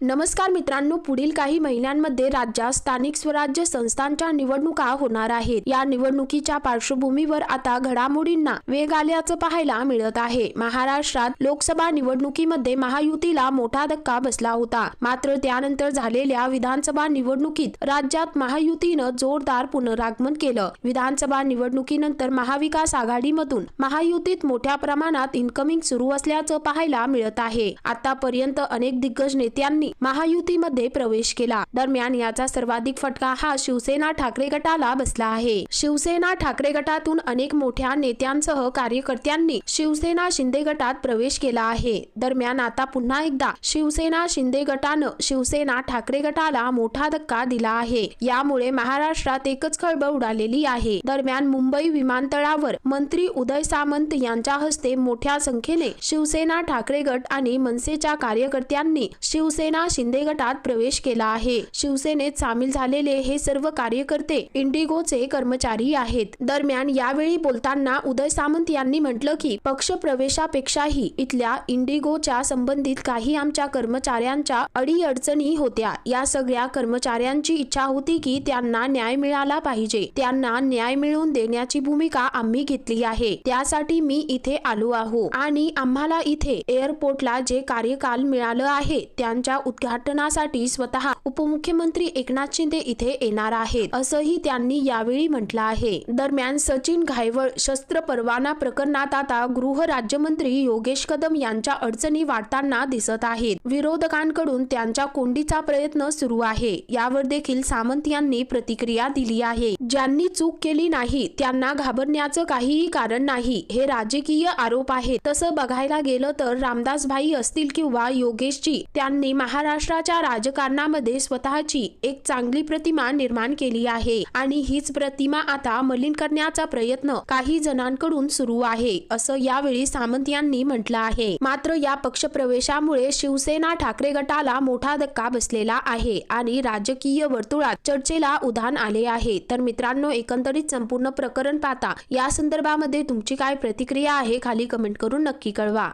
नमस्कार मित्रांनो पुढील काही महिन्यांमध्ये राज्यात स्थानिक स्वराज्य संस्थांच्या निवडणुका होणार आहेत. या निवडणुकीच्या पार्श्वभूमीवर आता घडामोडींना वेग आल्याचं पाहायला मिळत आहे. महाराष्ट्रात लोकसभा निवडणुकीमध्ये महायुतीला मोठा धक्का बसला होता. मात्र त्यानंतर झालेल्या विधानसभा निवडणुकीत राज्यात महायुतीनं जोरदार पुनरागमन केलं. विधानसभा निवडणुकीनंतर महाविकास आघाडीमधून महायुतीत मोठ्या प्रमाणात इन्कमिंग सुरू असल्याचं पाहायला मिळत आहे. आतापर्यंत अनेक दिग्गज नेत्यांनी महायुतीमध्ये प्रवेश केला. दरम्यान याचा सर्वाधिक फटका हा शिवसेना ठाकरे गटाला बसला आहे. शिवसेना ठाकरे गटातून अनेक मोठ्या नेत्यांसह कार्यकर्त्यांनी शिवसेना शिंदे गटात प्रवेश केला आहे. दरम्यान आता पुन्हा एकदा शिवसेना शिंदे गटानं शिवसेना ठाकरे गटाला मोठा धक्का दिला आहे. यामुळे महाराष्ट्रात एकच खळबळ उडालेली आहे. दरम्यान मुंबई विमानतळावर मंत्री उदय सामंत यांच्या हस्ते मोठ्या संख्येने शिवसेना ठाकरे गट आणि मनसेच्या कार्यकर्त्यांनी शिवसेना शिंदे गटात प्रवेश केला आहे. शिवसेनेत सामील झालेले हे सर्व कार्यकर्ते इंडिगोचे कर्मचारी आहेत. दरम्यान यावेळी बोलताना उदय सामंत यांनी म्हटलं की पक्ष प्रवेशापेक्षाही इथल्या इंडिगोच्या संबंधित काही आमच्या कर्मचाऱ्यांच्या अडीअडचणी होत्या. या सगळ्या कर्मचाऱ्यांची इच्छा होती की त्यांना न्याय मिळाला पाहिजे. त्यांना न्याय मिळवून देण्याची भूमिका आम्ही घेतली आहे. त्यासाठी मी इथे आलो आहो. आणि आम्हाला इथे एअरपोर्टला जे कार्यकाल मिळालं आहे त्यांच्या उद्घाटनासाठी स्वतः उपमुख्यमंत्री एकनाथ शिंदे इथे येणार आहेत. असंही त्यांनी यावेळी म्हटलं आहे. दरम्यान सचिन घायवळ शस्त्र परवाना प्रकरणात आता गृह राज्यमंत्री योगेश कदम यांच्या अडचणी वाढताना दिसत आहेत. विरोधकांकडून त्यांच्या कोंडीचा प्रयत्न सुरू आहे. यावर देखील सामंत यांनी प्रतिक्रिया दिली आहे. ज्यांनी चूक केली नाही त्यांना घाबरण्याचं काहीही कारण नाही हे राजकीय आरोप आहेत. तसं बघायला गेलं तर रामदास भाई असतील किंवा योगेशजी त्यांनी महा महाराष्ट्राच्या राजकारणामध्ये स्वतःची एक चांगली प्रतिमा निर्माण केली आहे. आणि हीच प्रतिमा आता मलिन करण्याचा प्रयत्न काही जणांकडून सुरू आहे असं यावेळी सामंत यांनी म्हटलं आहे. मात्र या पक्षप्रवेशामुळे शिवसेना ठाकरे गटाला मोठा धक्का बसलेला आहे आणि राजकीय वर्तुळात चर्चेला उधाण आले आहे. तर मित्रांनो एकंदरीत संपूर्ण प्रकरण पाहता या संदर्भामध्ये तुमची काय प्रतिक्रिया आहे खाली कमेंट करून नक्की कळवा.